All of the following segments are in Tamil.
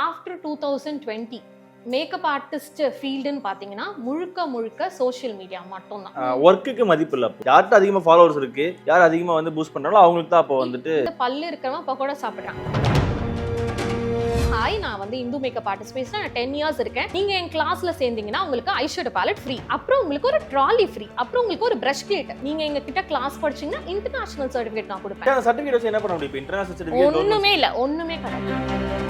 After two thousand twenty makeup artist ஃபீல்டுன்னு பார்த்தீங்கன்னா முழுக்க முழுக்க சோஷியல் மீடியா மட்டும்தான். ஒர்க்குக்கு மதிப்பு இல்லை யார்கிட்ட அதிகமாக ஃபாலோவர்ஸ் இருக்கு? யார் அதிகமாக வந்து பூஸ்ட் பண்றாங்களோ அவங்களுக்கு தான் அப்போ வந்துட்டு பல்லு இருக்கிறவன் பக்கோடா சாப்பிட்றான் ஹாய் நான் வந்து இந்து மேக்கப் ஆர்டிஸ்ட் பேசுகிறேன் நான் டென் இயர்ஸ் இருக்கேன். நீங்கள் என் கிளாஸில் சேர்ந்தீங்கன்னா உங்களுக்கு ஐஷேடோ பேலட் ஃப்ரீ அப்புறம் உங்களுக்கு ஒரு ட்ராலி ஃப்ரீ அப்புறம் உங்களுக்கு ஒரு பிரஷ் கிளேட் நீங்கள் எங்க கிட்ட கிளாஸ் படிச்சீங்கன்னா இன்டர்நேஷனல் சர்டிஃபிகேட் நான் கொடுப்பேன். சர்டிஃபிகேட் வச்சு என்ன பண்ண முடியும்? ஒண்ணுமே இல்ல. ஒண்ணுமே கிடையாது.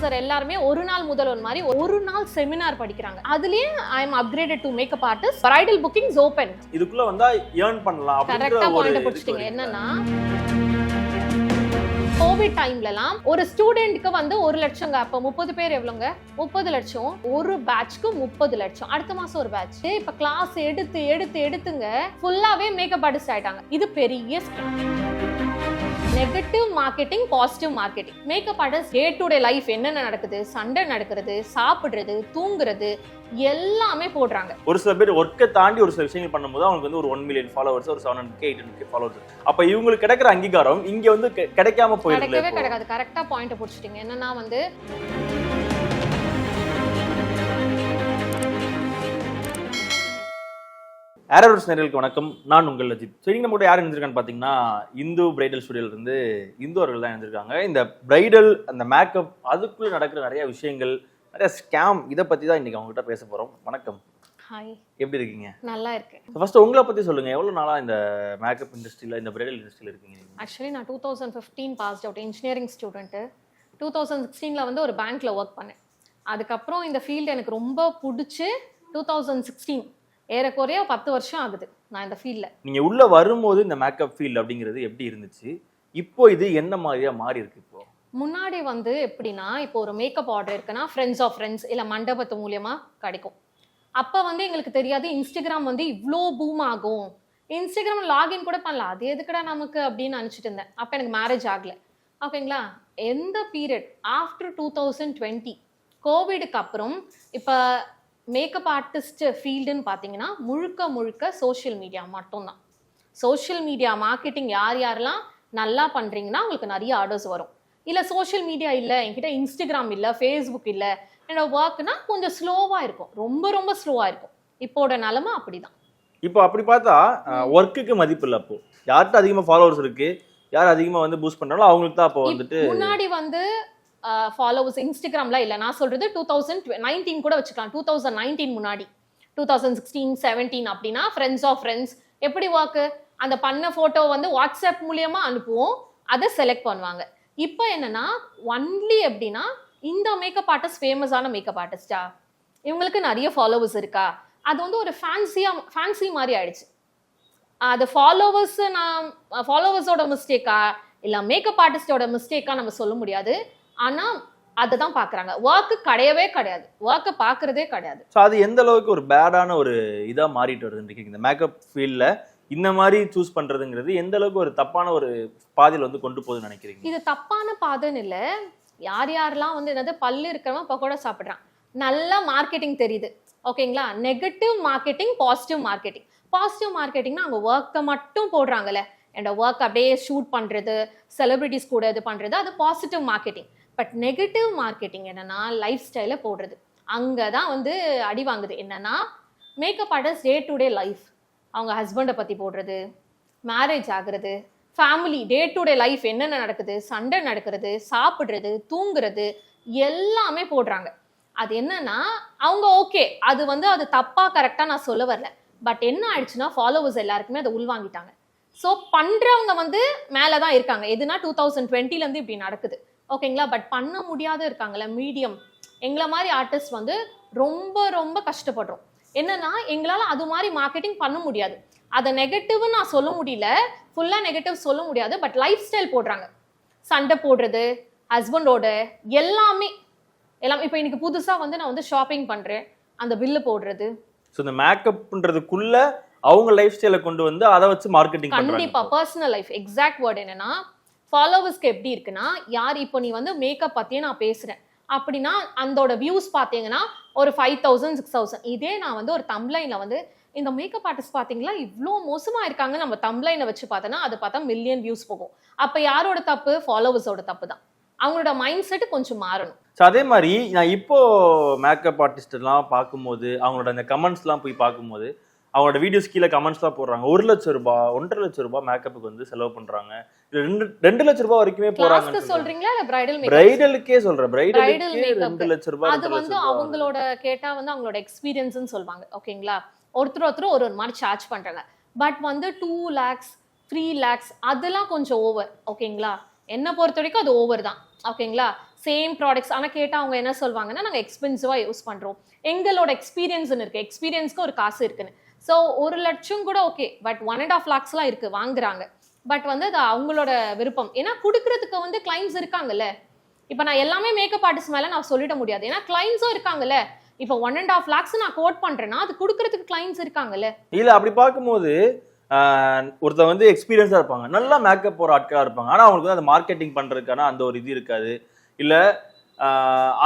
இன்ஃப்ளூயன்சர் எல்லாருமே ஒரு நாள் முதல்வன் மாதிரி ஒரு நாள் செமினார் படிக்கிறாங்க. அதுலயே I am upgraded to makeup artist bridal bookings open இதுக்குள்ள வந்தா ஏர்ன் பண்ணலாம் கரெக்டா ஒரு பாயிண்ட் பிடிச்சிட்டீங்க. என்னன்னா கோவிட் டைம்லலாம் ஒரு ஸ்டூடெண்ட்க்கு வந்து ஒரு லட்சங்க. அப்ப முப்பது பேர் எவ்வளோங்க முப்பது லட்சம். ஒரு பேட்ச்க்கு முப்பது லட்சம். அடுத்த மாசம் ஒரு பேட்ச் இப்ப கிளாஸ் எடுத்து எடுத்து எடுத்துங்க. ஃபுல்லாவே மேக்கப் ஆர்டிஸ்ட் ஆயிட்டாங்க. இது பெரிய scam negative marketing positive marketing makeup artist day to day life என்னென்ன நடக்குது? சண்டை நடக்கிறது சாப்பிடுறது தூங்குறது எல்லாமே போடுறாங்க. ஒரு சில பேர் ஒர்க்கை தாண்டி ஒரு சில விஷயங்கள் பண்ணும்போது அவங்களுக்கு வந்து ஒரு ஒன் மில்லியன் ஃபாலோவர்ஸ் ஒரு seven hundred eight hundred followers அப்ப இவங்களுக்கு கிடைக்கிற அங்கீகாரம் இங்க வந்து கிடைக்காம கிடைக்கவே போயிருக்கு கிடைக்காது. கரெக்டா பாயிண்ட் பிடிச்சிட்டீங்க. என்னன்னா வந்து ஏரோஸ் நேர்களுக்கு வணக்கம். நான் உங்கள் அஜித். சரி நம்ம கூட யார் இருந்திருக்கான்னு பார்த்தீங்கன்னா இந்து பிரைடல் ஸ்டுடியோல இருந்து இந்து அவர்கள் தான் இருந்திருக்காங்க இந்த பிரைடல் அந்த மேக்கப் அதுக்குள்ள நடக்கிற நிறைய விஷயங்கள் நிறைய ஸ்கேம் இதை பத்தி தான் இன்னைக்கு அவங்க கிட்ட பேச போறோம். வணக்கம். ஹாய் எப்படி இருக்கீங்க? நல்லா இருக்கேன். ஃபர்ஸ்ட் உங்களை பத்தி சொல்லுங்க. எவ்வளவு நாளா இந்த மேக்கப் இண்டஸ்ட்ரியில இந்த பிரைடல் இண்டஸ்ட்ரியில இருக்கீங்க? ஆக்சுவலி நான் two thousand fifteen passed out engineering student two thousand சிக்ஸ்டீனில் வந்து ஒரு பேங்க்கில் ஒர்க் பண்ணேன். அதுக்கப்புறம் இந்த ஃபீல்டு எனக்கு ரொம்ப பிடிச்சி டூ தௌசண்ட் சிக்ஸ்டீன் ஏறக்குறைய பத்து வருஷம் ஆகுது நான் இந்த ஃபீல்டில் நீங்க உள்ள வரும்போது இந்த மேக்கப் ஃபீல்ட் அப்படிங்கிறது எப்படி இருந்துச்சு? இப்போ இது என்ன மாதிரியா மாறி இருக்கு இப்போ? முன்னாடி வந்து எப்படின்னா இப்போ ஒரு மேக்கப் ஆர்டர் இருக்குன்னா ஃப்ரெண்ட்ஸ் ஆஃப் ஃப்ரெண்ட்ஸ் இல்லை மண்டபத்து மூலியமா கிடைக்கும். அப்போ வந்து எங்களுக்கு தெரியாது இன்ஸ்டாகிராம் வந்து இவ்வளோ பூம் ஆகும். இன்ஸ்டாகிராம் லாகின் கூட பண்ணலாம் அது எதுக்குடா நமக்கு அப்படின்னு நினச்சிட்டு இருந்தேன். அப்போ எனக்கு மேரேஜ் ஆகல. ஓகேங்களா? எந்த period after two thousand twenty கோவிடுக்கு அப்புறம் இப்போ மேக்கப் ஆர்டிஸ்ட் ஃபீல்டுன்னு பார்த்தீங்கன்னா முழுக்க முழுக்க சோஷியல் மீடியா மட்டும்தான். சோஷியல் மீடியா மார்க்கெட்டிங் யார் யாரெல்லாம் நல்லா பண்ணுறீங்கன்னா உங்களுக்கு நிறைய ஆர்டர்ஸ் வரும். இல்லை சோஷியல் மீடியா இல்லை என்கிட்ட இன்ஸ்டாகிராம் இல்லை ஃபேஸ்புக் இல்லை என்னோட ஒர்க்னா கொஞ்சம் ஸ்லோவாக இருக்கும். ரொம்ப ரொம்ப ஸ்லோவாக இருக்கும். இப்போட நிலமை அப்படிதான். இப்போ அப்படி பார்த்தா ஒர்க்குக்கு மதிப்பு இல்லை அப்போ. யார்கிட்ட அதிகமா ஃபாலோவர்ஸ் இருக்கு? யார் அதிகமா வந்து பூஸ்ட் பண்றாங்களோ அவங்களுக்கு தான் அப்போ வந்துட்டு முன்னாடி வந்து ஃபாலோவர்ஸ் இன்ஸ்டாகிராம்லாம் இல்லை நான் சொல்கிறது டூ தௌசண்ட் நைன்டீன் கூட வச்சுக்கலாம். டூ தௌசண்ட் நைன்டீன் முன்னாடி. டூ தௌசண்ட் சிக்ஸ்டீன் செவன்டீன் அப்படின்னா ஃப்ரெண்ட்ஸ் ஆஃப் ஃப்ரெண்ட்ஸ் எப்படி வாக்கு அந்த பண்ண ஃபோட்டோ வந்து வாட்ஸ்அப் மூலியமாக அனுப்புவோம். அதை செலக்ட் பண்ணுவாங்க. இப்போ என்னென்னா ஒன்லி எப்படின்னா இந்த மேக்கப் ஆர்டிஸ்ட் ஃபேமஸான மேக்கப் ஆர்டிஸ்டா இவங்களுக்கு நிறைய ஃபாலோவர்ஸ் இருக்கா? அது வந்து ஒரு ஃபேன்சியாக ஃபேன்சி மாதிரி ஆயிடுச்சு. அது ஃபாலோவர்ஸ் நான் ஃபாலோவர்ஸோட மிஸ்டேக்கா இல்லை மேக்கப் ஆர்டிஸ்டோட மிஸ்டேக்கா நம்ம சொல்ல முடியாது. ஆனா அதை தான் பாக்குறாங்க. ஒர்க்கு கிடையவே கிடையாது. ஒர்க்கை பாக்குறதே கிடையாது. ஸோ அது எந்த அளவுக்கு ஒரு பேடான ஒரு இதா மாறிட்டு வருதுன்னு இந்த மேக்கப் ஃபீல்ட்ல இந்த மாதிரி சூஸ் பண்றதுங்கிறது எந்த அளவுக்கு ஒரு தப்பான ஒரு பாதையில வந்து கொண்டு போகுதுன்னு நினைக்கிறீங்க? இது தப்பான பாதைன்னு இல்ல. யார் யாரெல்லாம் வந்து என்னது பல்லு இருக்கிறவன் பக்கோடா சாப்பிடுறான். நல்லா மார்க்கெட்டிங் தெரியுது. ஓகேங்களா negative marketing positive marketing positive மார்க்கெட்டிங்னா அவங்க ஒர்க்கை மட்டும் போடுறாங்கல்ல. என்னோட ஒர்க் அப்படியே ஷூட் பண்றது செலிபிரிட்டிஸ் கூட இது பண்றது அது positive marketing but negative marketing என்னென்னா லைஃப் ஸ்டைலை போடுறது. அங்கே தான் வந்து அடி வாங்குது. என்னென்னா makeup orders day to day life அவங்க ஹஸ்பண்டை பற்றி போடுறது மேரேஜ் ஆகுறது family day to day life என்னென்ன நடக்குது சண்டை நடக்கிறது சாப்பிட்றது தூங்குறது எல்லாமே போடுறாங்க. அது என்னன்னா அவங்க ஓகே அது வந்து அது தப்பா கரெக்டாக நான் சொல்ல வரல. பட் என்ன ஆயிடுச்சுன்னா ஃபாலோவர்ஸ் எல்லாருக்குமே அதை உள்வாங்கிட்டாங்க. ஸோ பண்ணுறவங்க வந்து மேலே தான் இருக்காங்க. எதுனா டூ தௌசண்ட் டுவெண்ட்டிலேருந்து இப்படி நடக்குது. ஓகேங்களா? பட் பண்ண முடியாத இருக்காங்கல்ல மீடியம் எங்களை மாதிரி ஆர்டிஸ்ட் வந்து ரொம்ப ரொம்ப கஷ்டப்படுறோம். என்னன்னா எங்களால் அது மாதிரி மார்க்கெட்டிங் பண்ண முடியாது. அதை நெகட்டிவ்னு நான் சொல்ல முடியல. ஃபுல்லாக நெகட்டிவ் சொல்ல முடியாது. பட் லைஃப் ஸ்டைல் போடுறாங்க. சண்டை போடுறது ஹஸ்பண்டோட எல்லாமே. எல்லாம் இப்போ இன்னைக்கு புதுசாக வந்து நான் வந்து ஷாப்பிங் பண்ணுறேன் அந்த பில்லு போடுறது. ஸோ இந்த மேக்கப்ன்றதுக்குள்ள அவங்க லைஃப் ஸ்டைலை கொண்டு வந்து அதை வச்சு மார்க்கெட்டிங் கண்டிப்பா பண்றாங்க பர்சனல் லைஃப் எக்ஸாக்ட் வேர்ட் என்னன்னா ஃபாலோவர்ஸ்க்கு எப்படி இருக்குன்னா யார் இப்போ நீ வந்து மேக்கப் பற்றியே நான் பேசுகிறேன் அப்படின்னா அதோட வியூஸ் பார்த்தீங்கன்னா ஒரு ஃபைவ் தௌசண்ட் சிக்ஸ் தௌசண்ட் இதே நான் வந்து ஒரு தம்லைனில் வந்து இந்த மேக்கப் ஆர்டிஸ்ட் பார்த்தீங்களா? இவ்வளோ மோசமாக இருக்காங்க. நம்ம தம்ப்ளைனை வச்சு பார்த்தோன்னா அது பார்த்தா மில்லியன் வியூஸ் போகும். அப்போ யாரோட தப்பு? ஃபாலோவர்ஸோட தப்பு தான். அவங்களோட மைண்ட் செட் கொஞ்சம் மாறணும். ஸோ அதே மாதிரி நான் இப்போ மேக்கப் ஆர்டிஸ்ட்லாம் பார்க்கும்போது அவங்களோட அந்த கமெண்ட்ஸ்லாம் போய் பார்க்கும்போது அவங்களோட வீடியோஸ் கீழே கமெண்ட்ஸ்லாம் போடுறாங்க. ஒரு லட்சம் ரூபாய் ஒன்றரை லட்சம் ரூபாய் மேக்கப்புக்கு வந்து செலவு பண்றாங்க. ரெண்டு ரெண்டு லட்சம் ரூபாய் வரைக்குமே போறாங்க சொல்றீங்களா? இல்ல பிரைடல் பிரைடலுக்கே சொல்றேன். பிரைடலுக்கே. ரெண்டு லட்சம் ரூபாய் அது வந்து அவங்களோட கேட்டா வந்து அவங்களோட எக்ஸ்பீரியன்ஸ்னு சொல்லுவாங்க ஓகேங்களா ஒருத்தர் ஒருத்தர் ஒரு ஒரு மாதிரி சார்ஜ் பண்றாங்க. பட் வந்து டூ லேக்ஸ் த்ரீ லேக்ஸ் அதெல்லாம் கொஞ்சம் ஓவர் ஓகேங்களா என்னை பொறுத்த வரைக்கும் அது ஓவர் தான். ஓகேங்களா சேம் ப்ராடக்ட்ஸ் ஆனால் கேட்டால் அவங்க என்ன சொல்லுவாங்கன்னா நாங்கள் எக்ஸ்பென்சிவாக யூஸ் பண்ணுறோம் எங்களோட எக்ஸ்பீரியன்ஸ்னு இருக்கு. எக்ஸ்பீரியன்ஸ்க்கு ஒரு காசு இருக்குன்னு. ஸோ ஒரு லட்சம் கூட okay but one and half லேக்ஸ்லாம் இருக்குது வாங்குறாங்க. பட் வந்து அது அவங்களோட விருப்பம். ஏன்னா கொடுக்கறதுக்கு வந்து கிளைம்ஸ் இருக்காங்கல்ல. இப்போ நான் எல்லாமே மேக்கப் ஆர்டிஸ்ட் மேலே நான் சொல்லிட முடியாது. ஏன்னா கிளைண்ட்ஸும் இருக்காங்கல்ல. இப்போ ஒன் அண்ட் ஆஃப் லேக்ஸ் நான் கோட் பண்ணுறேன்னா அது கொடுக்கறதுக்கு கிளைண்ட்ஸ் இருக்காங்கல்ல. இல்லை அப்படி பார்க்கும்போது ஒருத்தர் வந்து எக்ஸ்பீரியன்ஸாக இருப்பாங்க. நல்லா மேக்கப் போகிற ஆட்களாக இருப்பாங்க. ஆனால் அவங்களுக்கு வந்து அந்த மார்க்கெட்டிங் பண்ணுறதுக்கான அந்த ஒரு இது இருக்காது. இல்லை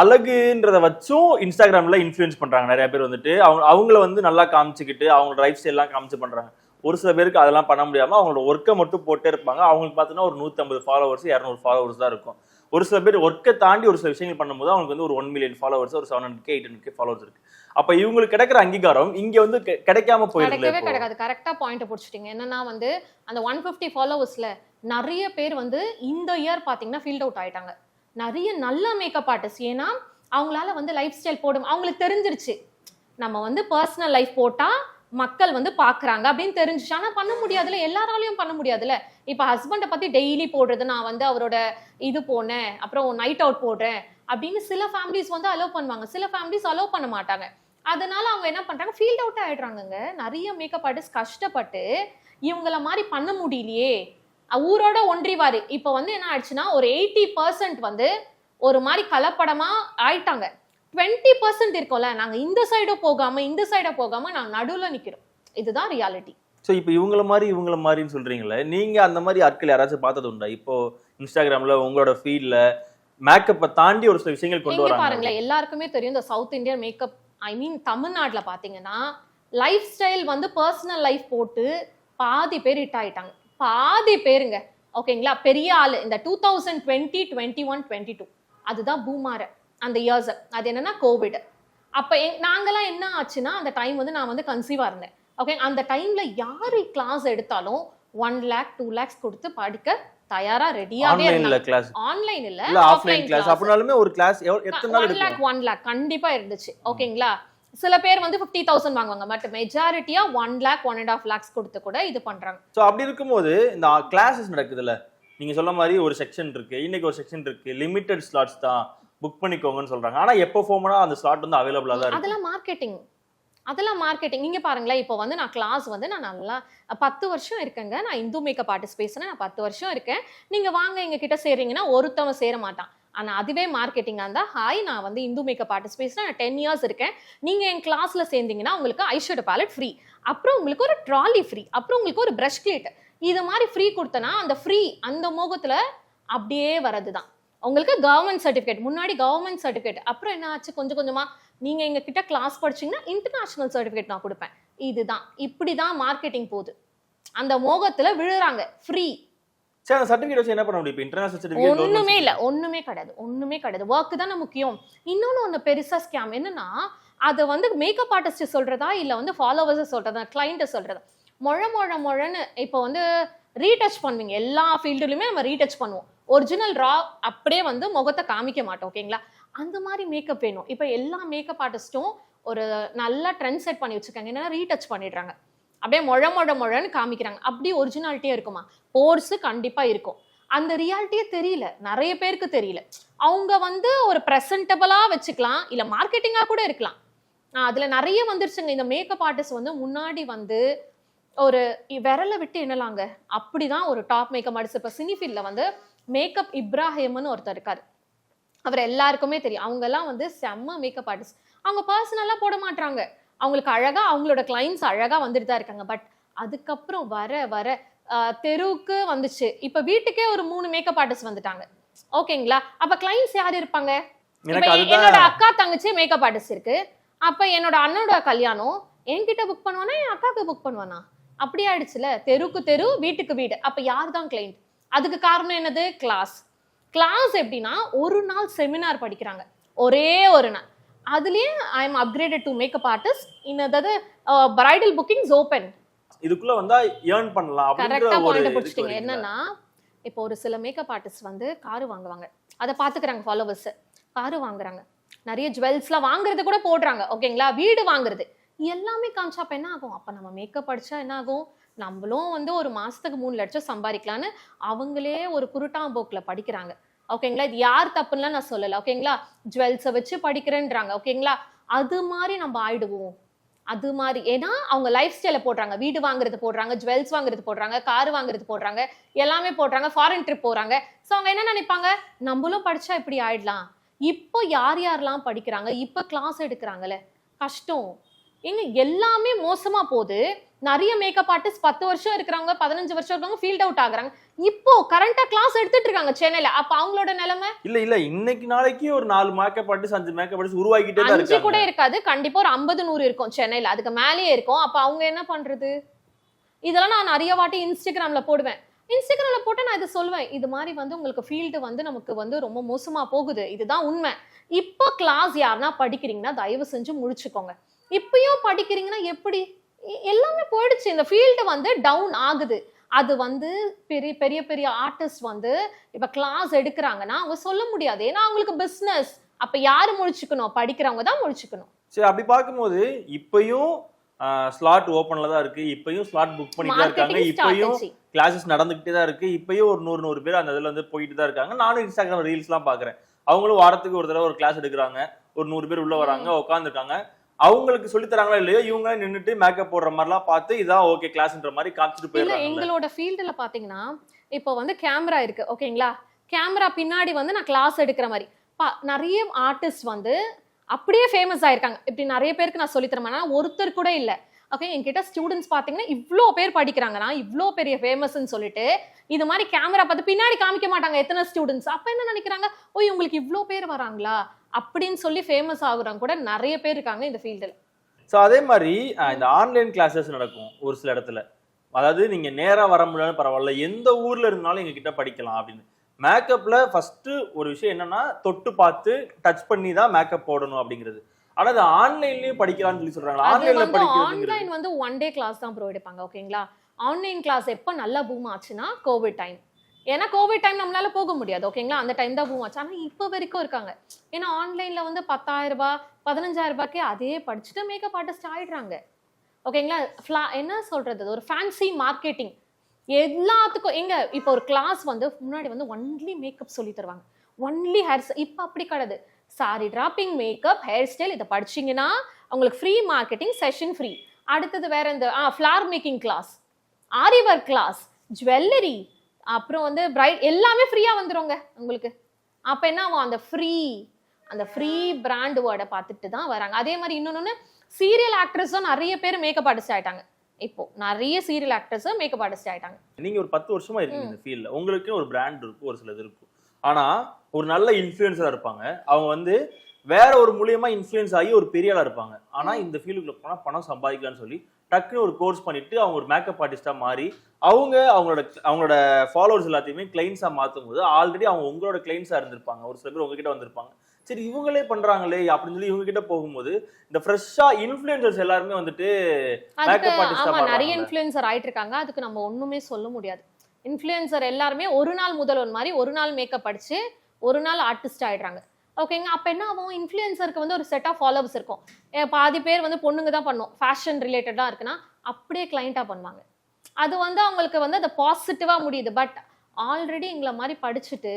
அழகுன்றத வச்சும் இன்ஸ்டாகிராம்ல இன்ஃப்ளூயன்ஸ் பண்றாங்க. நிறைய பேர் வந்துட்டு அவங்க அவங்கள வந்து நல்லா காமிச்சுக்கிட்டு அவங்களோட லைஃப் ஸ்டைல்லாம் காமிச்சு பண்றாங்க. ஒரு சில பேருக்கு அதெல்லாம் பண்ண முடியாம அவங்களோட ஒர்க்கை மட்டும் போட்டே இருப்பாங்க. அவங்களுக்கு பார்த்தீங்கன்னா ஒரு நூற்றம்பது ஃபாலோவர்ஸ் இரநூறு ஃபாலோவர்ஸ் தான் இருக்கும். ஒரு சில பேர் ஒர்க்கை தாண்டி ஒரு சில விஷயங்கள் பண்ணும்போது அவங்களுக்கு வந்து ஒரு ஒன் மில்லியன் ஃபாலோவர்ஸ் ஒரு seven hundred eight hundred followers இருக்கு. அப்ப இவங்களுக்கு கிடைக்கிற அங்கீகாரம் இங்க வந்து கிடைக்காம கிடைக்கவே இப்போ. கிடைக்காது. கரெக்டா பாயிண்ட் பிடிச்சிட்டீங்க. என்னன்னா வந்து அந்த ஒன் ஃபிஃப்டி ஃபாலோவர்ஸ்ல நிறைய பேர் வந்து இந்த இயர் பாத்தீங்கன்னா ஃபீல்ட் அவுட் ஆயிட்டாங்க. நிறைய நல்ல மேக்கப் ஆர்டிஸ்ட் ஏன்னா அவங்களால வந்து லைஃப் ஸ்டைல் போடும். அவங்களுக்கு தெரிஞ்சிருச்சு. நம்ம வந்து பர்சனல் லைஃப் போட்டால் மக்கள் வந்து பார்க்குறாங்க அப்படின்னு தெரிஞ்சுச்சு. ஆனால் பண்ண முடியாதுல்ல. எல்லாராலையும் பண்ண முடியாதுல்ல. இப்போ ஹஸ்பண்டை பற்றி டெய்லி போடுறது நான் வந்து அவரோட இது போனேன் அப்புறம் நைட் அவுட் போடுறேன் அப்படின்னு சில ஃபேமிலிஸ் வந்து அலோவ் பண்ணுவாங்க. சில ஃபேமிலிஸ் அலோவ் பண்ண மாட்டாங்க. அதனால அவங்க என்ன பண்ணுறாங்க ஃபீல்ட் அவுட் ஆகிடுறாங்கங்க நிறைய மேக்கப் ஆர்டிஸ்ட் கஷ்டப்பட்டு இவங்கள மாதிரி பண்ண முடியலையே. ஊரோட ஒன்றிவாரு. இப்போ வந்து என்ன ஆயிடுச்சுன்னா ஒரு எயிட்டி பர்சன்ட் வந்து ஒரு மாதிரி கலப்படமா ஆயிட்டாங்க. டுவெண்ட்டி பர்சன்ட் இருக்கோம்ல நாங்க இந்த சைடும் போகாம இந்த சைட போகாம நாங்க நடுவுல நிக்கிறோம். இதுதான் ரியாலிட்டி ஸோ இப்போ இவங்கள மாதிரி இவங்கள மாதிரின்னு சொல்றீங்களே நீங்க அந்த மாதிரி ஆட்கள் யாராச்சும் பார்த்தது உண்டா? இப்போ இன்ஸ்டாகிராம்ல உங்களோட ஃபீல்ட்ல மேக்கப்பை தாண்டி ஒரு சில விஷயங்கள் கொண்டு வராங்க. பாருங்களேன் எல்லாருக்குமே தெரியும் இந்த South Indian makeup I mean தமிழ்நாட்டுல பாத்தீங்கன்னா லைஃப் ஸ்டைல் வந்து பர்சனல் லைஃப் போட்டு பாதி பேர் ஹிட் ஆயிட்டாங்க. பாதி பேருங்க. ஓகேங்களா? பெரிய ஆளு. இந்த two thousand twenty twenty one twenty two அதுதான் பூமார. அந்த இயர்ஸ் அது என்னன்னா கோவிட் அப்ப நாங்கெல்லாம் என்ன ஆச்சுன்னா அந்த டைம் வந்து நான் வந்து கன்சீவா இருந்தேன். ஓகே? அந்த டைம்ல யாரு கிளாஸ் எடுத்தாலும் ஒன் லேக் டூ லேக்ஸ் கொடுத்து படிக்க தயாரா ரெடியாவே ஆன்லைன்ல கிளாஸ் ஆன்லைன் இல்ல ஆஃப்லைன் கிளாஸ் அப்படினாலுமே ஒரு கிளாஸ் எத்தனை நாள் ஒன் லேக் எடுக்கும் ஒன் லேக் கண்டிப்பா இருந்துச்சு. ஓகேங்களா? சில பேர் வந்து ஃபிஃப்டி தௌசண்ட் வாங்குவாங்க but மெஜாரிட்டியா one lakh one and half lakhs கொடுத்து கூட இது பண்றாங்க. ஸோ அப்படி இருக்கும்போது இந்த கிளாஸஸ் நடக்குதுல்ல. நீங்க சொன்ன மாதிரி ஒரு செக்ஷன் இருக்கு இன்னைக்கு ஒரு செக்ஷன் இருக்கு லிமிடெட் ஸ்லாட்ஸ் தான் புக் பண்ணிக்கோங்கன்னு சொல்றாங்க. ஆனா எப்போ போமோனா அந்த ஸ்லாட் வந்து அவைலபிளா தான் அதெல்லாம் மார்க்கெட்டிங் அதெல்லாம் மார்க்கெட்டிங் நீங்க பாருங்களேன் இப்போ வந்து நான் கிளாஸ் வந்து நான் நல்லா பத்து வருஷம் இருக்கேங்க. நான் இந்து மேக்கப் ஆர்டிஸ்ட் நான் பத்து வருஷம் இருக்கேன். நீங்க வாங்க எங்க கிட்ட சேர்றீங்கன்னா ஒருத்தவன் சேர மாட்டான். ஆனால் அதுவே மார்க்கெட்டிங்காக இருந்தால் ஹாய் நான் வந்து இந்து மேக்கப் ஆர்டிஸ்ட் பேசுறேன் நான் டென் இயர்ஸ் இருக்கேன். நீங்கள் என் கிளாஸில் சேர்ந்தீங்கன்னா உங்களுக்கு ஐஷேடோ பேலட் ஃப்ரீ அப்புறம் உங்களுக்கு ஒரு ட்ராலி ஃப்ரீ அப்புறம் உங்களுக்கு ஒரு ப்ரஷ் கிளேட் இது மாதிரி ஃப்ரீ கொடுத்தனா அந்த ஃப்ரீ அந்த மோகத்தில் அப்படியே வரது தான் உங்களுக்கு கவர்மெண்ட் சர்டிஃபிகேட் முன்னாடி கவர்மெண்ட் சர்டிஃபிகேட் அப்புறம் என்ன ஆச்சு? கொஞ்சம் கொஞ்சமாக நீங்கள் எங்கள் கிட்ட கிளாஸ் படிச்சிங்கன்னா இன்டர்நேஷனல் சர்டிஃபிகேட் நான் கொடுப்பேன். இதுதான். இப்படி தான் மார்க்கெட்டிங் போகுது. அந்த மோகத்தில் விழுறாங்க. ஃப்ரீ சரி அந்த சர்டிஃபிகேட் வச்சு என்ன பண்ண முடியும்? இப்போ இன்டர்நேஷனல் சர்டிஃபிகேட் ஒண்ணுமே இல்ல ஒண்ணுமே கிடையாது ஒண்ணுமே கிடையாது. ஒர்க் தானே முக்கியம். இன்னொன்னு ஒண்ணு பெருசா ஸ்கேம் என்னன்னா அது வந்து மேக்கப் ஆர்டிஸ்ட் சொல்றதா இல்ல வந்து ஃபாலோவர்ஸ் சொல்றதா கிளைண்ட் சொல்றதா? மொழ மொழ மொழன்னு இப்போ வந்து ரீடச் பண்ணுவீங்க. எல்லா ஃபீல்டுலையுமே நம்ம ரீடச் பண்ணுவோம். ஒரிஜினல் ரா அப்படியே வந்து முகத்தை காமிக்க மாட்டோம் ஓகேங்களா அந்த மாதிரி மேக்கப் வேணும். இப்போ எல்லா மேக்கப் ஆர்டிஸ்ட்டும் ஒரு நல்ல ட்ரெண்ட் செட் பண்ணி வச்சிருக்காங்க. என்னன்னா ரீடச் பண்ணிடுறாங்க. அப்படியே மொழ மொழ மொழன்னு காமிக்கிறாங்க. அப்படி ஒரிஜினாலிட்டியே இருக்குமா? போர்ஸ் கண்டிப்பா இருக்கும். அந்த ரியாலிட்டியே தெரியல. நிறைய பேருக்கு தெரியல. அவங்க வந்து ஒரு ப்ரெசன்டபிளா வச்சுக்கலாம். இல்ல மார்க்கெட்டிங்கா கூட இருக்கலாம். அதில் அதுல நிறைய வந்துருச்சுங்க. இந்த மேக்கப் ஆர்டிஸ்ட் வந்து முன்னாடி வந்து ஒரு விரலை விட்டு என்னலாங்க அப்படிதான் ஒரு டாப் மேக்கப் ஆர்டிஸ்ட் இப்ப சினிஃபீல்ட்ல வந்து மேக்கப் இப்ராஹிம்னு ஒருத்தர் இருக்காரு. அவர் எல்லாருக்குமே தெரியும். அவங்க எல்லாம் வந்து செம்ம மேக்கப் ஆர்டிஸ்ட் அவங்க பர்சனலாக போட மாட்டாங்க அவங்களுக்கு அழகா அவங்களோட கிளைண்ட்ஸ் அழகா வந்துட்டு தான் இருக்காங்க. பட் அதுக்கப்புறம் வர வர தெருவுக்கு வந்துச்சு. இப்ப வீட்டுக்கே ஒரு மூணு மேக்கப் ஆர்டிஸ்ட் வந்துட்டாங்க. ஓகேங்களா அப்ப கிளைண்ட்ஸ் யார் இருப்பாங்க? என்னோட அக்கா தங்கச்சி மேக்கப் ஆர்டிஸ்ட் இருக்கு. அப்ப என்னோட அண்ணனோட கல்யாணம் என்கிட்ட புக் பண்ணுவானா? என் அக்காவுக்கு புக் பண்ணுவானா? அப்படி ஆயிடுச்சுல. தெருவுக்கு தெரு வீட்டுக்கு வீடு. அப்ப யார் தான் கிளைண்ட் அதுக்கு காரணம் என்னது? கிளாஸ் கிளாஸ் எப்படின்னா ஒரு நாள் செமினார் படிக்கிறாங்க. ஒரே ஒரு நாள். அதுலயே I am upgraded to makeup artist in அதாவது பிரைடல் புக்கிங்ஸ் ஓப்பன் இதுக்குள்ள வந்தா ஏர்ன் பண்ணலாம் கரெக்டா பாயிண்ட் பிடிச்சிட்டீங்க? என்னன்னா இப்போ ஒரு சில மேக்கப் ஆர்டிஸ்ட் வந்து காரு வாங்குவாங்க. அதை பாத்துக்கிறாங்க ஃபாலோவர்ஸ் காரு வாங்குறாங்க. நிறைய ஜுவல்ஸ்லாம் வாங்குறது கூட போடுறாங்க. ஓகேங்களா வீடு வாங்குறது. எல்லாமே காமிச்சா அப்ப என்ன ஆகும்? அப்ப நம்ம மேக்கப் படிச்சா என்ன ஆகும்? நம்மளும் வந்து ஒரு மாசத்துக்கு மூணு லட்சம் சம்பாதிக்கலாம்னு அவங்களே ஒரு குருட்டாம்போக்குல படிக்கிறாங்க. ஓகேங்களா? இது யார் தப்புன்னா நான் சொல்லலை. ஓகேங்களா? ஜுவல்ஸை வச்சு படிக்கிறேன்றாங்க. ஓகேங்களா? அது மாதிரி நம்ம ஆயிடுவோம். அது மாதிரி. ஏன்னா அவங்க லைஃப் ஸ்டைல போடுறாங்க. வீடு வாங்குறது போடுறாங்க ஜுவல்ஸ் வாங்குறது போடுறாங்க கார் வாங்குறது போடுறாங்க எல்லாமே போடுறாங்க ஃபாரின் ட்ரிப் போறாங்க. ஸோ அவங்க என்ன நினைப்பாங்க? நம்மளும் படிச்சா இப்படி ஆயிடலாம். இப்போ யார் யாரெல்லாம் படிக்கிறாங்க? இப்போ கிளாஸ் எடுக்கிறாங்கல்ல. கஷ்டம். எங்க எல்லாமே மோசமா போகுது. நிறைய மேக்கப் ஆர்டிஸ்ட் பத்து வருஷம் இருக்கிறவங்க பதினஞ்சு வருஷம் இருக்கிறவங்க ஃபீல்ட் அவுட் ஆகுறாங்க. இப்போ கரண்டா கிளாஸ் எடுத்துட்டு இருக்காங்க சென்னையில. அப்ப அவங்களோட நிலைமை? இல்ல இல்ல. இன்னைக்கு நாளைக்கு ஒரு நாலு மேக்கப் ஆர்டிஸ்ட் அஞ்சு மேக்கப் ஆர்டிஸ்ட் உருவாக்கிட்டே அஞ்சு கூட இருக்காது. கண்டிப்பா ஒரு ஐம்பது நூறு இருக்கும் சென்னையில. அதுக்கு மேலேயே இருக்கும். அப்ப அவங்க என்ன பண்றது? இதெல்லாம் நான் நிறைய வாட்டி இன்ஸ்டாகிராம்ல போடுவேன். இன்ஸ்டாகிராம்ல போட்டு நான் இது சொல்லுவேன் இது மாதிரி வந்து உங்களுக்கு ஃபீல்டு வந்து நமக்கு வந்து ரொம்ப மோசமா போகுது. இதுதான் உண்மை. இப்போ கிளாஸ் யாருன்னா படிக்கிறீங்கன்னா தயவு செஞ்சு முடிச்சுக்கோங்க இப்பயும் படிக்கிறீங்கன்னா எப்படி? எல்லாமே போயிடுச்சு. இந்த ஃபீல்டு வந்து டவுன் ஆகுது. அது வந்து பெரிய பெரிய பெரிய ஆர்டிஸ்ட் வந்து இப்ப கிளாஸ் எடுக்கிறாங்கன்னா அவங்க சொல்ல முடியாது. ஏன்னா அவங்களுக்கு பிசினஸ் அப்ப யாரு முழிச்சுக்கணும் படிக்கிறவங்க தான் முழிச்சுக்கணும் சரி அப்படி பார்க்கும்போது இப்பயும் ஸ்லாட் ஓப்பன்ல தான் இருக்கு. இப்பயும் ஸ்லாட் புக் பண்ணிட்டு தான் இருக்காங்க. இப்பயும் கிளாஸஸ் நடந்துகிட்டே தான் இருக்கு. இப்பயும் ஒரு நூறு நூறு பேர் அந்த இதுல வந்து போயிட்டு தான் இருக்காங்க. நானும் இன்ஸ்டாகிராம் ரீல்ஸ்லாம் பாக்குறேன் அவங்களும் வாரத்துக்கு ஒரு தடவை ஒரு கிளாஸ் எடுக்கிறாங்க. ஒரு நூறு பேர் உள்ள வராங்க உட்காந்துருக்காங்க அவங்களுக்கு சொல்லி தராங்களா இல்லையோ இவங்க நின்னுட்டு மேக்கப் போடுற மாதிரிலாம் பார்த்து இதான் ஓகே கிளாஸ்ன்ற மாதிரி காமிச்சிட்டு போயிடுறாங்க எங்களோட ஃபீல்டுல பாத்தீங்கன்னா இப்போ வந்து கேமரா இருக்கு ஓகேங்களா கேமரா பின்னாடி வந்து நான் கிளாஸ் எடுக்கிற மாதிரி. பா- நிறைய ஆர்டிஸ்ட் வந்து அப்படியே ஃபேமஸ் ஆயிருக்காங்க. இப்படி நிறைய பேருக்கு நான் சொல்லி தரேன் ஆனா ஒருத்தர் கூட இல்ல. ஓகே என்கிட்ட ஸ்டூடெண்ட்ஸ் பாத்தீங்கன்னா இவ்ளோ பேர் படிக்கிறாங்க. நான் இவ்ளோ பெரிய ஃபேமஸ்ன்னு சொல்லிட்டு இது மாதிரி கேமரா பார்த்து பின்னாடி காமிக்க மாட்டாங்க எத்தனை ஸ்டூடெண்ட்ஸ் அப்ப என்ன நினைக்கிறாங்க? ஓ இவங்களுக்கு இவ்ளோ பேர் வராங்களா? அப்படின்னு சொல்லி ஃபேமஸ் ஆகுறவங்க கூட நிறைய பேர் இருக்காங்க இந்த ஃபீல்டுல ஸோ அதே மாதிரி இந்த ஆன்லைன் கிளாஸஸ் நடக்கும் ஒரு சில இடத்துல. அதாவது நீங்க நேரா வர முடியாது பரவாயில்ல எந்த ஊர்ல இருந்தாலும் எங்க கிட்ட படிக்கலாம் அப்படின்னு. மேக்கப்ல ஃபர்ஸ்ட் ஒரு விஷயம் என்னன்னா தொட்டு பார்த்து டச் பண்ணி தான் மேக்கப் போடணும் அப்படிங்கிறது. ஆனா அது ஆன்லைன்லயும் படிக்கலாம்னு சொல்லி சொல்றாங்க ஆன்லைன்ல படிக்கிறது ஆன்லைன் வந்து ஒன் டே கிளாஸ் தான் ப்ரோ எடுப்பாங்க ஓகேங்களா ஆன்லைன் கிளாஸ் எப்போ நல்லா பூம் ஆச்சுன்னா கோவிட் டைம் ஏன்னா கோவிட் டைம் நம்மளால போக முடியாது. ஓகேங்களா அந்த டைம் தான் பூம் ஆச்சு. ஆனா இப்போ வரைக்கும் இருக்காங்க. ஏன்னா ஆன்லைன்ல வந்து பத்தாயிரம் ரூபாய் பதினஞ்சாயிரம் ரூபாய்க்கே அதே படிச்சுட்டு மேக்கப் ஆர்டிஸ்ட் ஆயிடுறாங்க. ஓகேங்களா ஃப்ளா என்ன சொல்றது? ஒரு ஃபேன்சி மார்க்கெட்டிங் எல்லாத்துக்கும் எங்க இப்போ ஒரு கிளாஸ் வந்து முன்னாடி வந்து ஒன்லி மேக்கப் சொல்லி தருவாங்க. ஒன்லி ஹேர் இப்போ அப்படி கிடையாது. Sari draping makeup hair style இதை படிச்சீங்கன்னா உங்களுக்கு ஃப்ரீ மார்க்கெட்டிங் செஷன் ஃப்ரீ அடுத்தது வேற இந்த ஆ flower making class aari work class jewellery அப்புறம் வந்து பிரைட் எல்லாமே ஃப்ரீயாக வந்துருங்க உங்களுக்கு. அப்போ என்ன ஆகும்? அந்த ஃப்ரீ அந்த ஃப்ரீ பிராண்ட் வேர்டை பார்த்துட்டு தான் வராங்க. அதே மாதிரி இன்னொன்று சீரியல் ஆக்ட்ரஸும் நிறைய பேர் மேக்கப் ஆர்டிஸ்ட் ஆயிட்டாங்க. இப்போ நிறைய சீரியல் ஆக்ட்ரஸும் மேக்கப் ஆர்டிஸ்ட் ஆயிட்டாங்க. நீங்க ஒரு பத்து வருஷமா இருக்கீங்க இந்த ஃபீல்ட்ல உங்களுக்கு ஒரு பிராண்ட் இருக்கும் ஒரு சிலது இருக்கும். ஆனா ஒரு நல்ல இன்ஃபுளுசரா இருப்பாங்க. அவங்க வந்து வேற ஒரு மூலியமா இன்ஃப்ளூயன்ஸ் ஆகி ஒரு பெரிய ஆளா இருப்பாங்க. ஆனா இந்த ஃபீல்டுக்குள்ள போனா பணம் சம்பாதிக்கலாம்னு சொல்லி டக்குன்னு ஒரு கோர்ஸ் பண்ணிட்டு அவங்க ஒரு மேக்கப் ஆர்டிஸ்டா மாறி அவங்க அவங்களோட அவங்களோட ஃபாலோவர்ஸ் எல்லாத்தையுமே கிளைண்ட்ஸா மாத்தும் போது ஆல்ரெடி அவங்க உங்களோட கிளைண்ட்ஸா இருந்திருப்பாங்க. ஒரு சில பேர் உங்ககிட்ட வந்திருப்பாங்க. சரி இவங்களே பண்றாங்களே அப்படின்னு சொல்லி இவங்க கிட்ட போகும்போது இந்த ஃப்ரெஷ்ஷா இன்ஃப்ளூயன்சர்ஸ் எல்லாருமே வந்துட்டு மேக்கப் ஆர்டிஸ்டா நிறைய மாறுறாங்க இன்ஃப்ளூயன்சர் ஆயிட்டு இருக்காங்க அதுக்கு நம்ம ஒண்ணுமே சொல்ல முடியாது. இன்ஃப்ளூயன்சர் எல்லாருமே ஒரு நாள் முதல்வன் மாதிரி ஒரு நாள் மேக்கப் அடிச்சு ஒரு நாள் ஆர்டிஸ்ட் ஆயிடுறாங்க. ஓகேங்க அப்போ என்ன ஆகும்? இன்ஃப்ளூயன்சருக்கு வந்து ஒரு செட் ஆஃப் ஃபாலோவர்ஸ் இருக்கும். பாதி பேர் வந்து பொண்ணுங்க தான் பண்ணும். ஃபேஷன் ரிலேட்டடாக இருக்குன்னா அப்படியே கிளைண்ட்டாக பண்ணுவாங்க. அது வந்து அவங்களுக்கு வந்து அது பாசிட்டிவாக முடியுது. பட் ஆல்ரெடி எங்களை மாதிரி படிச்சுட்டு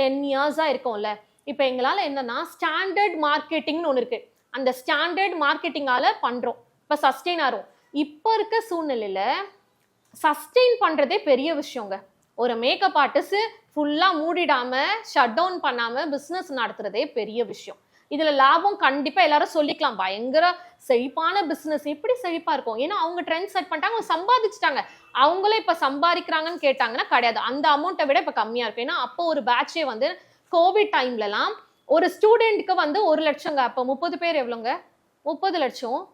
டென் இயர்ஸாக இருக்கோம்ல இப்போ எங்களால் என்னன்னா ஸ்டாண்டர்ட் மார்க்கெட்டிங்னு ஒன்று இருக்குது அந்த ஸ்டாண்டர்ட் மார்க்கெட்டிங்கால் பண்ணுறோம் இப்போ சஸ்டெயின் ஆகும் இப்போ இருக்க சூழ்நிலையில் சஸ்டெயின் பண்ணுறதே பெரிய விஷயங்க. ஒரு மேக்கப் ஆர்டிஸ்ட் ஃபுல்லாக மூடிடாம ஷட் டவுன் பண்ணாம பிஸ்னஸ் நடத்துறதே பெரிய விஷயம். இதுல லாபம் கண்டிப்பா எல்லாரும் சொல்லிக்கலாம். பயங்கர செழிப்பான பிசினஸ் எப்படி செழிப்பா இருக்கும்? ஏன்னா அவங்க ட்ரெண்ட் செட் பண்ணிட்டாங்க அவங்க சம்பாதிச்சிட்டாங்க. அவங்களே இப்ப சம்பாதிக்கிறாங்கன்னு கேட்டாங்கன்னா கிடையாது. அந்த அமௌண்ட்டை விட இப்ப கம்மியா இருக்கும். ஏன்னா அப்போ ஒரு பேட்சே வந்து கோவிட் டைம்லலாம் ஒரு ஸ்டூடெண்ட்க்கு வந்து ஒரு லட்சங்க. அப்போ முப்பது பேர் எவ்வளோங்க? முப்பது லட்சம்.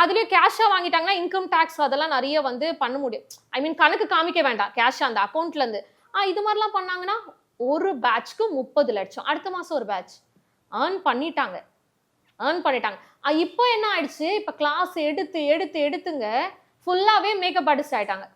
அதுலயும் கேஷா வாங்கிட்டாங்கன்னா இன்கம் டேக்ஸ் அதெல்லாம் நிறைய வந்து பண்ண முடியும். ஐ மீன் கணக்கு காமிக்க வேண்டாம். கேஷா அந்த அக்கௌண்ட்ல இருந்து. ஆ இது மாதிரிலாம் பண்ணாங்கன்னா ஒரு பேட்ச்க்கு முப்பது லட்சம். அடுத்த மாசம் ஒரு பேட்ச் ஏர்ன் பண்ணிட்டாங்க. ஏர்ன் பண்ணிட்டாங்க. இப்போ என்ன ஆயிடுச்சு? இப்போ கிளாஸ் எடுத்து எடுத்து எடுத்துங்க. ஃபுல்லாவே மேக்கப் ஆர்டிஸ்ட் ஆயிட்டாங்க.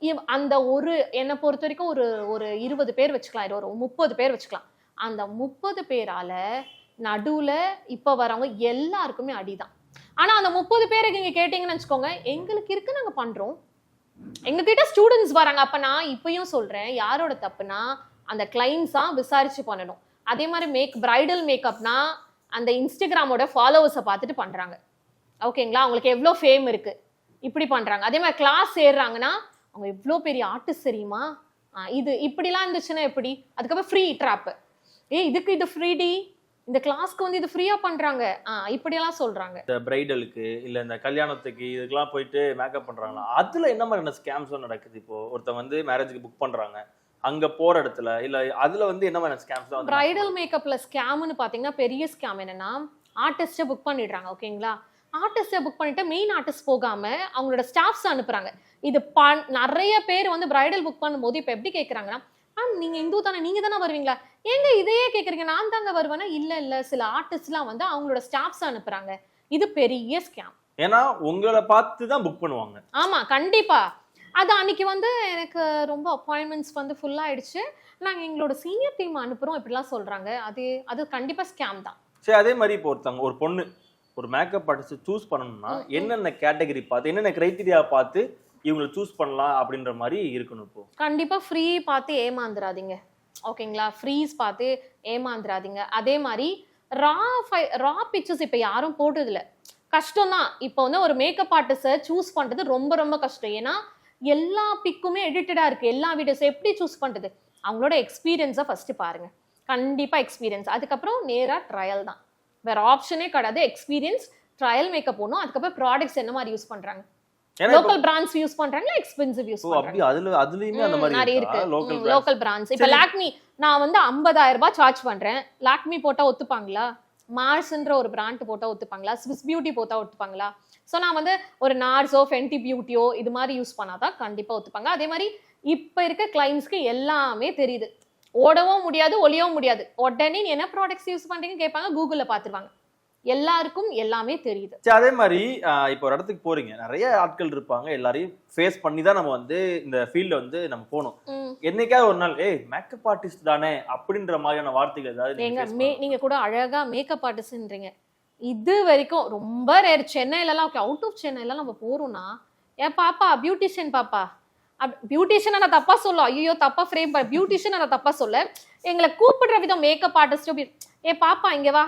இவ்- அந்த ஒரு என்னை பொறுத்த வரைக்கும் ஒரு ஒரு இருபது பேர் வச்சுக்கலாம். ஒரு முப்பது பேர் வச்சுக்கலாம். அந்த முப்பது பேரால நடுவுல இப்ப வரவங்க எல்லாருக்குமே அடிதான். ஆனா அந்த முப்பது பேருக்கு நீங்கள் கேட்டீங்கன்னு வச்சுக்கோங்க எங்களுக்கு இருக்கு நாங்க பண்றோம். எங்ககிட்ட ஸ்டூடெண்ட்ஸ் வராங்க. அப்ப நான் இப்பயும் சொல்றேன் யாரோட தப்புனா அந்த கிளைண்ட்ஸா விசாரிச்சு பண்ணணும். அதே மாதிரி மேக் பிரைடல் மேக்கப்னா அந்த இன்ஸ்டாகிராமோட ஃபாலோவர்ஸை பார்த்துட்டு பண்றாங்க. ஓகேங்களா அவங்களுக்கு எவ்வளோ ஃபேம் இருக்கு? இப்படி பண்றாங்க. அதே மாதிரி கிளாஸ் ஏறுறாங்கன்னா அவங்க எவ்வளோ பெரிய ஆர்டிஸ்ட் தெரியுமா? இது இப்படிலாம் இருந்துச்சுன்னா எப்படி? அதுக்கப்புறம் ஃப்ரீ ட்ராப்பு ஏ இதுக்கு இது ஃப்ரீடி இந்த கிளாஸ்க்கு வந்து இது ஃப்ரீயா பண்றாங்க. இப்படியெல்லாம் சொல்றாங்க. இந்த பிரைடலுக்கு இல்ல இந்த கல்யாணத்துக்கு இதுக்கெல்லாம் போயிட்டு மேக்கப் பண்றாங்களா? அதுல என்ன மாதிரியான ஸ்கேம்ஸ் நடக்குது இப்போ? ஒருத்தன் வந்து மேரேஜுக்கு புக் பண்றாங்க. அங்க போற இடத்துல இல்ல அதுல வந்து என்ன மாதிரியான ஸ்கேம்ஸ் பிரைடல் மேக்கப்ல ஸ்கேம்னு பாத்தீங்கன்னா பெரிய ஸ்கேம் என்னன்னா ஆர்டிஸ்ட்டை புக் பண்ணிடுறாங்க ஓகேங்களா? ஆர்டிஸ்ட்டை புக் பண்ணிட்டு மெயின் ஆர்டிஸ்ட் போகாம அவங்களோட ஸ்டாஃப்ஸ் அனுப்புறாங்க. இது ப- நிறைய பேர் வந்து பிரைடல் புக் பண்ணும்போது இப்போ எப்படி கேட்குறாங்கன்னா மேம் நீங்க இந்து தானே நீங்க தானே வருவீங்களா? ஏங்க இதையே கேக்குறீங்க? நான் தாங்க வருவேன்னா இல்ல இல்ல சில ஆர்டிஸ்ட்லாம் வந்து அவங்களோட ஸ்டாஃப்ஸ் அனுப்புறாங்க. இது பெரிய ஸ்கேம் ஏன்னா உங்களை பார்த்து தான் புக் பண்ணுவாங்க. ஆமா கண்டிப்பா. அது அன்னைக்கு வந்து எனக்கு ரொம்ப அப்பாயின்மெண்ட்ஸ் வந்து ஃபுல் ஆயிடுச்சு. நாங்க எங்களோட சீனியர் டீம் அனுப்புறோம் இப்படிலாம் சொல்றாங்க. அது அது கண்டிப்பா ஸ்கேம் தான். சரி அதே மாதிரி இப்போ ஒருத்தவங்க ஒரு பொண்ணு ஒரு மேக்கப் ஆர்டிஸ்ட் சூஸ் பண்ணணும்னா. என்னென்ன கேட்டகரி பார்த்து என்னென்ன கிரைட்டீரியா பார்த்து இவங்களை சூஸ் பண்ணலாம் அப்படின்ற மாதிரி இருக்கணும் இப்போ. கண்டிப்பா ஃப்ரீ பார்த்து ஏமாந்துடாதீங்க ஓகேங்களா? ஃப்ரீஸ் பார்த்து ஏமாந்துடாதீங்க அதே மாதிரி ரா ஃபை ரா பிக்சர்ஸ் இப்போ யாரும் போடுறதில்ல. கஷ்டம் தான் இப்போ வந்து ஒரு மேக்கப் ஆர்டிஸ்டை சூஸ் பண்ணுறது ரொம்ப ரொம்ப கஷ்டம். ஏன்னா எல்லா பிக்குமே எடிட்டடாக இருக்குது எல்லா வீடியோஸ் எப்படி சூஸ் பண்ணுறது அவங்களோட எக்ஸ்பீரியன்ஸை ஃபஸ்ட்டு பாருங்கள் கண்டிப்பாக எக்ஸ்பீரியன்ஸ் அதுக்கப்புறம் நேராக ட்ரையல் தான். வேற ஆப்ஷனே கிடையாது. எக்ஸ்பீரியன்ஸ் ட்ரையல் மேக்கப் போகணும் அதுக்கப்புறம் ப்ராடக்ட்ஸ் என்ன மாதிரி யூஸ் பண்ணுறாங்க லோக்கல் பிராண்ட்ஸ் யூஸ் பண்றாங்களா? எக்ஸ்பென்சிவ் யூஸ் பண்றாங்க அதுல அதுலயுமே அந்த மாதிரி நிறைய இருக்கா? லோக்கல் லோக்கல் பிராண்ட்ஸ் இப்ப. லாக்மி நான் வந்து 50000 ரூபாய் சார்ஜ் பண்றேன். லாக்மி போட்டா ஒத்துப்பாங்களா? மார்ஸ்ன்ற ஒரு பிராண்ட் போட்டா ஒத்துப்பாங்களா? ஸ்விஸ் பியூட்டி போட்டா ஒத்துப்பாங்களா? சோ நான் வந்து ஒரு நார்ஸோ ஃபென்டி பியூட்டியோ இது மாதிரி யூஸ் பண்ணாதான் கண்டிப்பா ஒத்துப்பாங்க. அதே மாதிரி இப்ப இருக்க கிளைண்ட்ஸ்க்கு எல்லாமே தெரியுது. ஓடவும் முடியாது ஒளியவும் முடியாது. உடனே நீ என்ன ப்ராடக்ட்ஸ் யூஸ் பண்றீங்கன்னு கேட்பாங்க கூகுள்ல பாத்துருவாங்க எல்லாருக்கும் எல்லாமே தெரியுது. சரி அதே மாதிரி இப்போ ஒரு இடத்துக்கு போறீங்க. நிறைய ஆட்கள் இருப்பாங்க. எல்லாரையும் ஃபேஸ் பண்ணி தான் நம்ம வந்து இந்த ஃபீல்ட்ல வந்து நம்ம போகணும். ம். என்னைக்காவது ஒரு நாள் ஏய் மேக்கப் ஆர்டிஸ்ட் தானே அப்படின்ற மாதிரியான வார்த்தைகள் ஏதாவது நீங்க. நீங்க கூட அழகா மேக்கப் ஆர்டிஸ்ட்ன்றீங்க இது வரைக்கும் ரொம்ப ரேர் சென்னையிலலாம் ஓகே அவுட் ஆஃப் சென்னையில நம்ம போறோம்னா ஏன் பாப்பா பியூட்டிஷியன் பாப்பா. பியூட்டிஷியன் நான் தப்பா சொல்ல ஐயோ தப்பா ஃப்ரேம் பியூட்டிஷியன் நான் தப்பா சொல்ல எங்களை கூப்பிடுற விதம் மேக்கப் ஆர்டிஸ்ட் ஏ பாப்பா இங்க வா.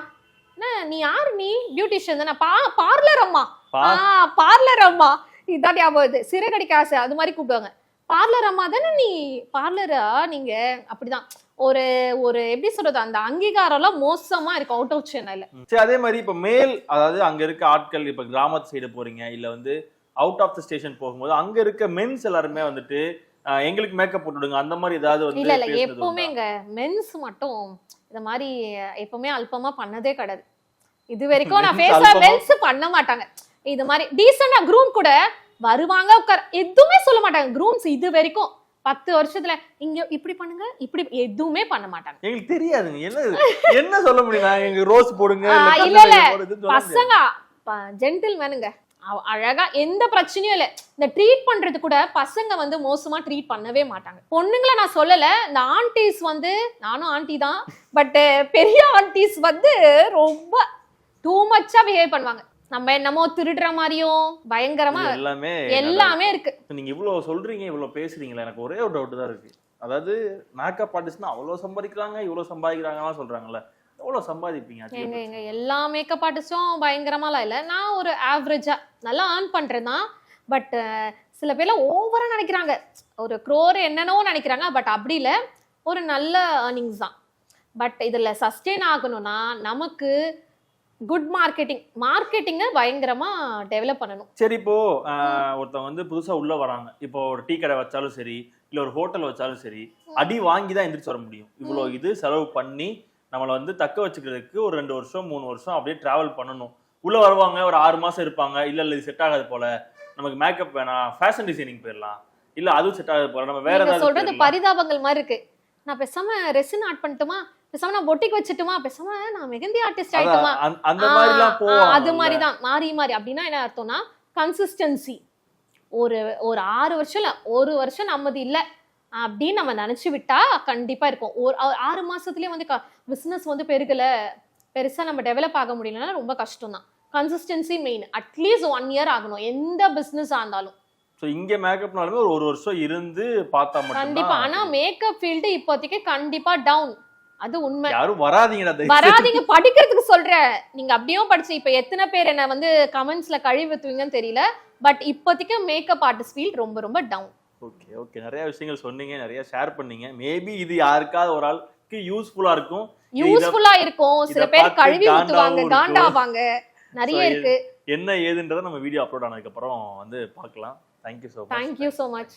நீ யாரு நீ? பியூட்டிஷியன் தானே. பா பார்லர் அம்மா. பார்லர் அம்மா. இதான் ஞாபகம் வருது. சிறகடிக்க ஆசை அது மாதிரி கூப்பிடுவாங்க. பார்லர் அம்மா தானே நீ? பார்லரா நீங்க அப்படிதான். ஒரு ஒரு எப்படி சொல்றது அந்த அங்கீகாரம்லாம் மோசமா இருக்கு அவுட் ஆஃப் சென்னையில. சரி அதே மாதிரி இப்போ மேல் அதாவது அங்க இருக்க ஆட்கள் இப்போ கிராமத்து சைடு போறீங்க இல்ல வந்து அவுட் ஆஃப் த ஸ்டேஷன் போகும்போது அங்க இருக்க மென்ஸ் எல்லாருமே வந்துட்டு எங்களுக்கு மேக்கப் போட்டுடுங்க அந்த மாதிரி ஏதாவது வந்து இல்ல இல்ல எப்பவுமே? இங்க மென்ஸ் மட்டும் இந்த மாதிரி எப்பவுமே அல்பமா பண்ணதே கிடையாது. இது வரைக்கும் நான் அல்பமா? மென்ஸ் பண்ண மாட்டாங்க. இது மாதிரி டீசெண்டா க்ரூம் கூட வருவாங்க உட்கார் எதுவுமே சொல்ல மாட்டாங்க. க்ரூம்ஸ் இது வரைக்கும் பத்து வருஷத்துல இங்க இப்படி பண்ணுங்க இப்படி எதுவுமே பண்ண மாட்டாங்க. எங்களுக்கு தெரியாதுங்க. என்ன? என்ன சொல்ல முடியும்? எங்க ரோஸ் போடுங்க இல்ல இல்ல. பசங்க ஜென்டில் மேனுங்க அழகா எந்த பிரச்சனையும் இல்ல. இந்த ட்ரீட் பண்றது கூட பசங்க வந்து மோசமா ட்ரீட் பண்ணவே மாட்டாங்க. பொண்ணுங்களை நான் சொல்லல. இந்த ஆன்டிஸ் வந்து நானும் ஆண்டி தான். பட் பெரிய ஆன்டிஸ் வந்து ரொம்ப டூ மச்சா பிஹேவ் பண்ணுவாங்க. நம்ம என்னமோ திருடுற மாதிரியும் பயங்கரமா எல்லாமே எல்லாமே இருக்கு. நீங்க இவ்வளவு சொல்றீங்க இவ்வளவு பேசுறீங்களா எனக்கு ஒரே ஒரு டவுட் தான் இருக்கு. அதாவது மேக்கப் ஆர்டிஸ்ட்னா அவ்வளவு சம்பாதிக்கிறாங்க இவ்வளவு சம்பாதிக்கிறாங்கலாம் சொல்றாங்கல்ல. எவ்வளவு சம்பாதிப்பீங்க எங்க? எங்க எல்லா மேக்கப் ஆர்டிஸ்டும் பயங்கரமாலாம் இல்லை. நான் ஒரு ஆவரேஜா நல்லா ஏர்ன் பண்றேன் தான். பட் சில பேர்லாம் ஓவரா நினைக்கிறாங்க. ஒரு க்ரோர் என்னென்னவோ நினைக்கிறாங்க. பட் அப்படி இல்லை. ஒரு நல்ல ஏர்னிங்ஸ் தான். பட் இதுல சஸ்டெயின் ஆகணும்னா நமக்கு குட் மார்க்கெட்டிங் மார்க்கெட்டிங்கை பயங்கரமா டெவலப் பண்ணணும். சரி இப்போ ஒருத்தவங்க வந்து புதுசா உள்ள வராங்க. இப்போ ஒரு டீ கடை வச்சாலும் சரி இல்ல ஒரு ஹோட்டல் வச்சாலும் சரி அடி வாங்கி தான் எந்திரிச்சு வர முடியும். இவ்வளவு இது செலவு பண்ணி நம்மளை வந்து தக்க வச்சுக்கிறதுக்கு ஒரு ரெண்டு வருஷம் மூணு வருஷம் அப்படியே டிராவல் பண்ணணும். உள்ள வருவாங்க ஒரு ஆறு மாசம் இருப்பாங்க. இல்ல இல்ல இது செட் ஆகாது போல. நமக்கு மேக்கப் வேணாம். ஃபேஷன் டிசைனிங் போயிடலாம். இல்ல அதுவும் செட் ஆகாது போல. நம்ம வேற ஏதாவது சொல்றது. பரிதாபங்கள் மாதிரி இருக்கு. நான் பேசாம ரெசின் ஆட் பண்ணட்டுமா? பேசாம நான் பொட்டிக் வச்சுட்டுமா? பேசாம நான் மெகந்தி ஆர்டிஸ்ட் ஆயிட்டுமா? அது மாதிரி தான் மாறி மாறி. அப்படின்னா என்ன அர்த்தம்னா கன்சிஸ்டன்சி ஒரு ஒரு ஆறு வருஷம் இல்ல ஒரு வருஷம் நம்மது இல்ல அப்படின்னு நம்ம நினைச்சு விட்டா கண்டிப்பா இருக்கும். ஒரு ஆறு மாசத்துலயே வந்து பிசினஸ் வந்து பெருகல பெருசா நம்ம டெவலப் ஆக முடியலன்னா ரொம்ப கஷ்டம் தான் consistency main at least one year ஆகணும். எந்த பிசினஸ் இருந்தாலும். ஸோ இங்க மேக்கப்னாலுமே ஒரு ஒரு வருஷம் இருந்து பார்த்தா கண்டிப்பா. ஆனா மட்டும் மேக்கப் ஃபீல்டு இப்போதைக்கு கண்டிப்பா டவுன் அது உண்மை. யாரும் வராதீங்கடா. வராதீங்க படிக்கிறதுக்கு சொல்றேன் நீங்க அப்படியும் படிச்சு இப்ப எத்தனை பேர் என்ன வந்து கமெண்ட்ஸ்ல கழிவுத்துவீங்கன்னு தெரியல. பட் இப்போதைக்கு மேக்கப் ஆர்டிஸ்ட் ஃபீல்ட் ரொம்ப ரொம்ப டவுன் ஓகே ஓகே நிறைய விஷயங்கள் சொன்னீங்க நிறைய ஷேர் பண்ணீங்க. மேபி இது யாருக்காவது ஒரு ஆளுக்கு யூஸ்ஃபுல்லா இருக்கும். யூஸ்ஃபுல்லா இருக்கும். சில பேர் கழுவி ஊத்துவாங்க. காண்டாவாங்க நிறைய இருக்கு. என்ன ஏதுன்றதை நம்ம வீடியோ அப்லோட் ஆனதுக்கு அப்புறம் வந்து பார்க்கலாம். Thank you so thank you so much